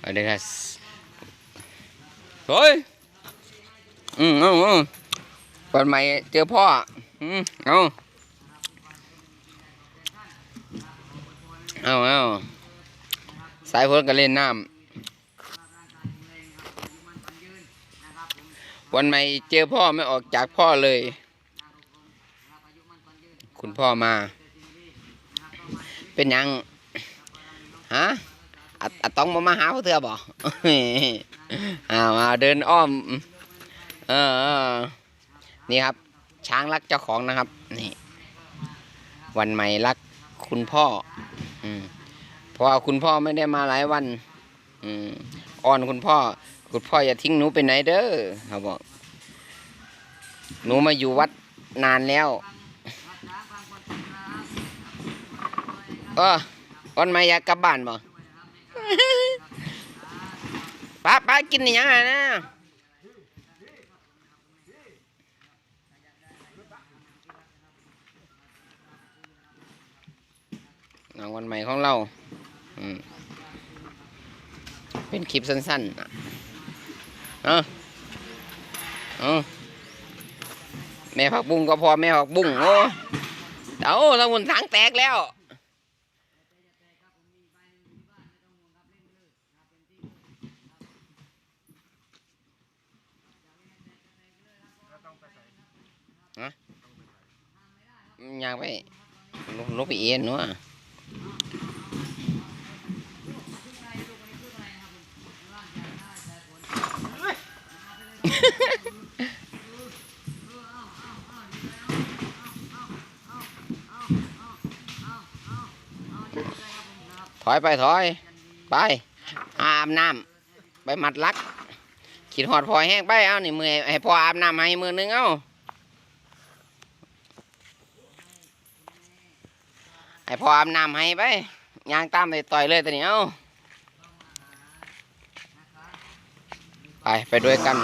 เอาเดี๋ยวนะเฮ้ยอืมเอาเอาวันใหม่เจอพ่ออืมเอาเอาเอาสายฝนก็เล่นน้ำวันใหม่เจอพ่อไม่ออกจากพ่อเลย คุณพ่อมา เป็นยัง ฮะ อะอะต้องมามาหาพ่อเธอบ่อ้ามาเดินอ้อม เออ นี่ครับ ช้างรักเจ้าของนะครับ นี่ วันใหม่รักคุณพ่อ อืมเพราะว่าคุณพ่อไม่ได้มาหลายวัน อืมอ้อนคุณพ่อ คุณพ่ออย่าทิ้งหนูไปไหนเด้อเขาบอก หนูมาอยู่วัดนานแล้วเออวันใหม่อยากกลับบ้านบ่ ป้าป้ากินอหยังไงนะงานวันใหม่ของเรา เป็นคลิปสั้นๆอะเออเออแม่ผักบุ้งก็พอแม่ผักบุ้งโอ้เดี๋ยวเราหมุนทางแตกแล้ว ยางไปลกลกไปเอ็นเนาะถอยไปถอย ไปอาบน้ำไปมัดลักขีดหอดพอแห้งไปเอานี่มือให้พออาบน้ำให้มือนึงเอา ให้พออาบน้ำให้ไปยางตามไปต่อยเลยตัวนี้เอาไปไปด้วยกัน